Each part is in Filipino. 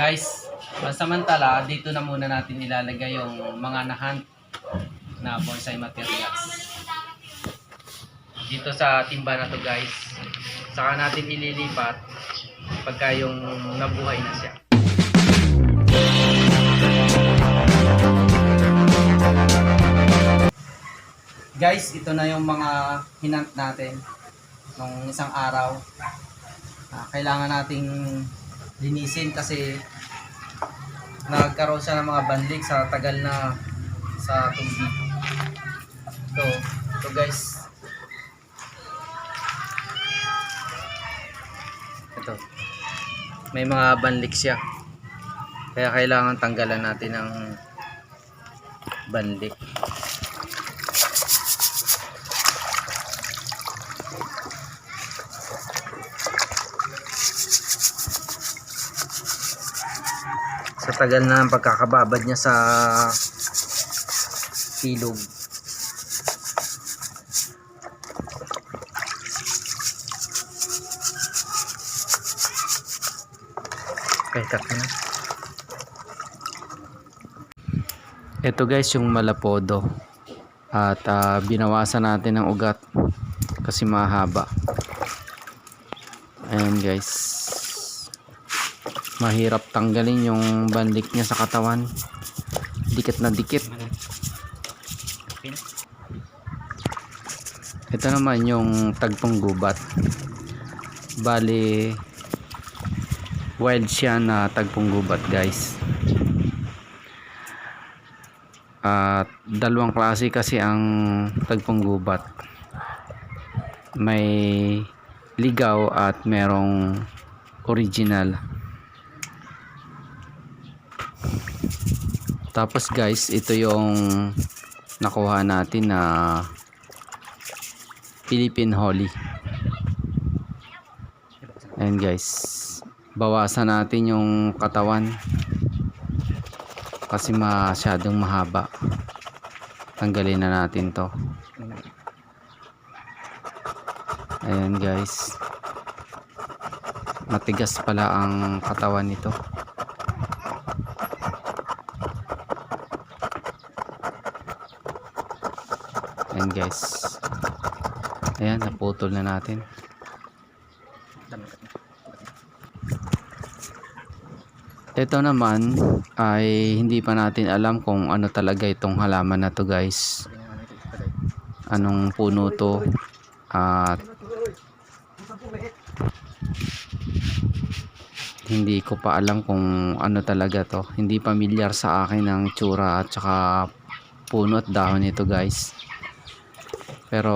Guys, pansamantala, dito na muna natin ilalagay yung mga nahunt na bonsai materials. Dito sa timba na to guys. Saka natin ililipat pagka yung nabuhay na siya. Guys, ito na yung mga hinant natin nung isang araw. Ah, kailangan nating linisin kasi nagkaroon siya ng mga banlik sa tagal na sa tubig. Ito, ito guys. Ito. May mga banlik siya. Kaya kailangan tanggalan natin ng banlik. Sa tagal na ng pagkakababad niya sa ilog. Okay, cut na. Ito guys yung malapodo. At ah, binawasan natin ng ugat kasi mahaba. Ayan guys mahirap tanggalin yung bandik niya sa katawan. Dikit na dikit. Ito naman yung tagpong gubat. Bali wild siya na tagpong gubat guys. At dalawang klase kasi ang tagpong gubat. May ligaw at merong original Tapos guys, ito yung nakuha natin na Philippine Holly. Ayan guys. Bawasan natin yung katawan kasi masyadong mahaba. Tanggalin na natin to. Ayan guys. Matigas pala ang katawan nito. Ayan guys. Ayan, naputol na natin. Ito naman ay hindi pa natin alam kung ano talaga itong halaman na to guys. Anong puno to at hindi ko pa alam kung ano talaga to. Hindi pamilyar sa akin ang tsura at saka puno at dahon nito guys pero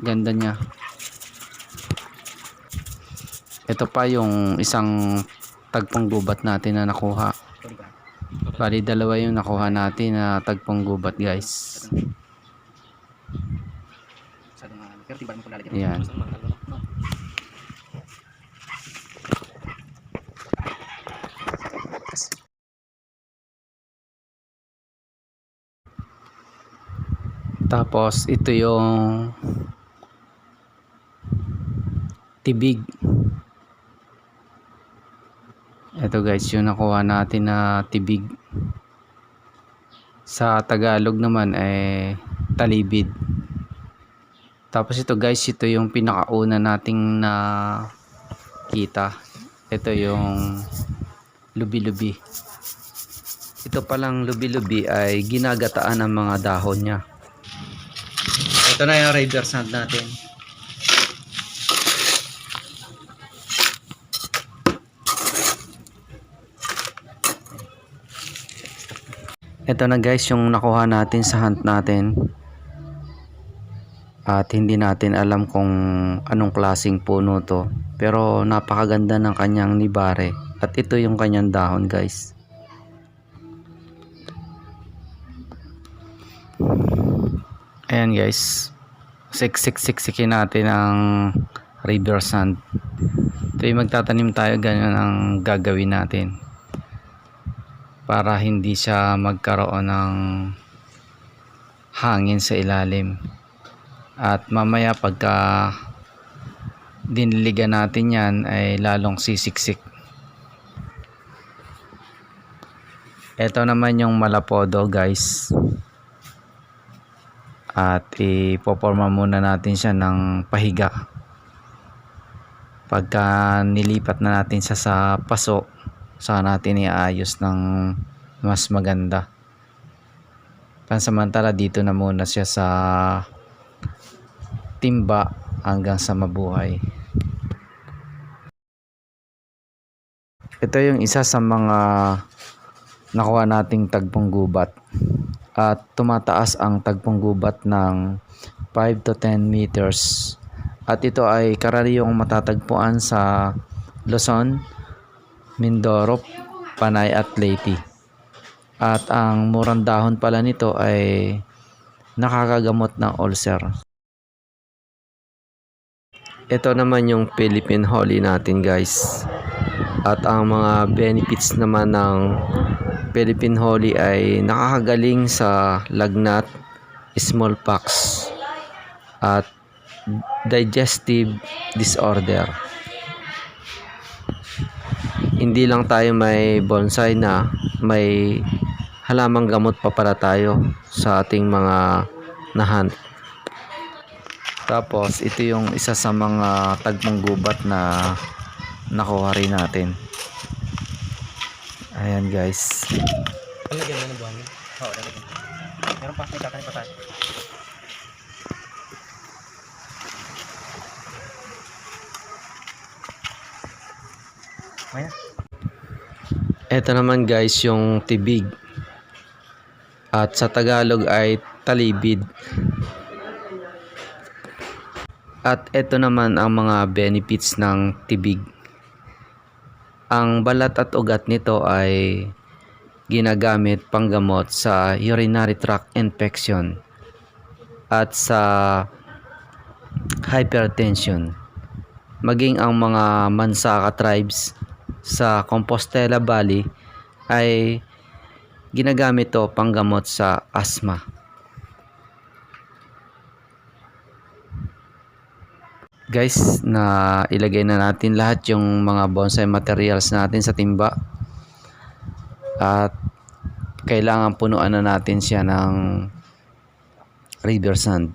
ganda niya. Ito pa yung isang tagpong gubat natin na nakuha. Bali dalawa yung nakuha natin na tagpong gubat guys yan Tapos ito yung tibig. Ito guys yung nakuha natin na tibig. Sa Tagalog naman ay talibid. Tapos ito guys ito yung pinakauna nating na kita. Ito yung lubi-lubi. Ito palang lubi-lubi ay ginagataan ang mga dahon niya. Ito na yung radar sand natin. Ito na guys yung nakuha natin sa hunt natin. At hindi natin alam kung anong klasing puno to. Pero napakaganda ng kanyang nibare. At ito yung kanyang dahon guys. Ayan guys. Siksik-siksikin natin ang river sand. Yung magtatanim tayo ganyan ang gagawin natin. Para hindi siya magkaroon ng hangin sa ilalim. At mamaya pagka diniligan natin yan ay lalong sisiksik. Ito naman yung malapodo guys. At ipoporma muna natin siya ng pahiga. Pagka nilipat na natin siya sa paso, saka natin iayos ng mas maganda. Pansamantala dito na muna siya sa timba hanggang sa mabuhay. Ito yung isa sa mga nakuha nating tagpong gubat at tumataas ang tagpong gubat ng 5 to 10 meters. At ito ay karaniwang matatagpuan sa Luzon, Mindoro, Panay at Leyte. At ang murang dahon pala nito ay nakakagamot ng ulcer. Ito naman yung Philippine Holly natin guys. At ang mga benefits naman ng Philippine Holly ay nakakagaling sa lagnat, smallpox at digestive disorder. Hindi lang tayo may bonsai na may halamang gamot pa para tayo sa ating mga nahan. Tapos ito yung isa sa mga tagpong gubat na nakuha rin natin. Ayan guys. Lalagyan mo ng buwan? Oo, lalagyan. Meron pa, may kakain pa tayo. Maya. Ito naman guys yung tibig. At sa Tagalog ay talibid. At ito naman ang mga benefits ng tibig. Ang balat at ugat nito ay ginagamit panggamot sa urinary tract infection at sa hypertension. Maging ang mga Mansaka tribes sa Compostela Valley ay ginagamit to panggamot sa asthma. Guys, na ilagay na natin lahat yung mga bonsai materials natin sa timba. At kailangan punuan na natin siya ng river sand.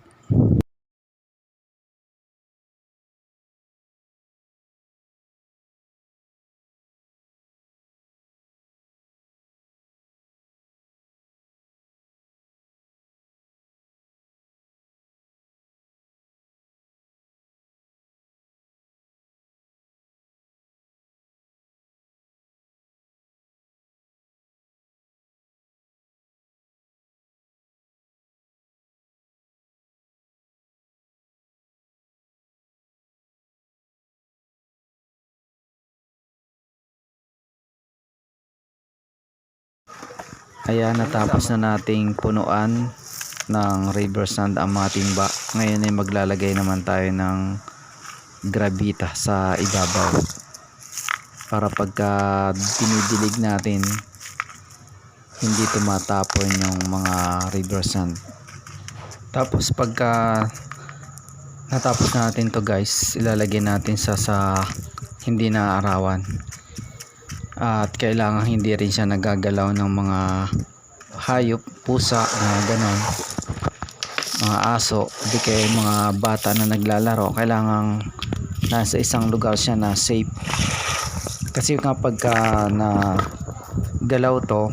Ayan, natapos na nating punuan ng river sand ang mga timba. Ngayon ay maglalagay naman tayo ng gravita sa ibabaw. Para pagka dinidilig natin, hindi tumatapon yung mga river sand. Tapos pagka natapos natin to guys, ilalagay natin sa sa hindi na arawan at kailangan hindi rin siya nagagalaw ng mga hayop, pusa, na ganon. Mga aso, di kaya mga bata na naglalaro kailangan nasa isang lugar siya na safe. Kasi kapag ka na galaw to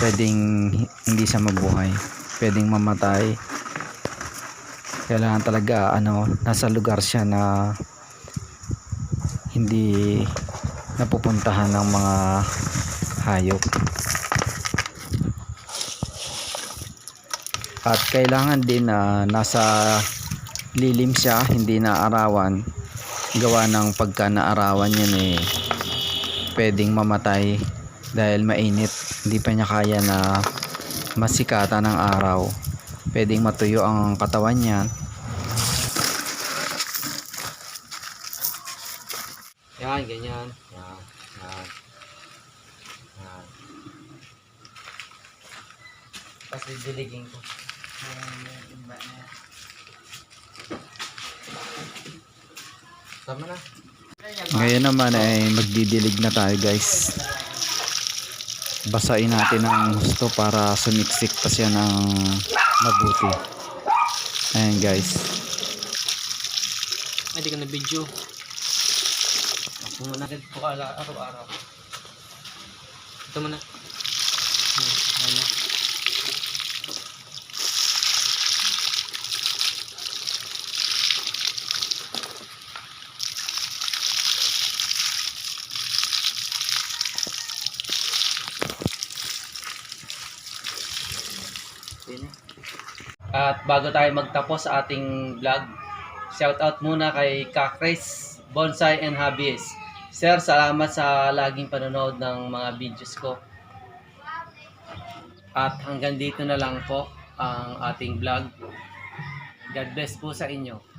pwedeng hindi siya mabuhay. Pwedeng mamatay. Kailangan talaga ano nasa lugar siya na hindi napupuntahan ng mga hayop. At kailangan din na nasa lilim siya hindi na arawan gawa ng pagka naarawan yan eh pwedeng mamatay dahil mainit. Hindi pa niya kaya na masikata ng araw. Pwedeng matuyo ang katawan niya. Yan, ganyan. Yan, yan. Yan. Tapos didiligin ko. Tama na. Ngayon naman ay magdidilig na tayo guys. basain natin ng gusto para sumiksik pa siya ng mabuti. Ayan guys. Ay, di ka na video. Ako muna agad ko ala araw-araw. Ito muna. At bago tayo magtapos sa ating vlog, shout out muna kay Kakris, Bonsai and Hobbies. Sir, salamat sa laging panonood ng mga videos ko. At hanggang dito na lang po ang ating vlog. God bless po sa inyo.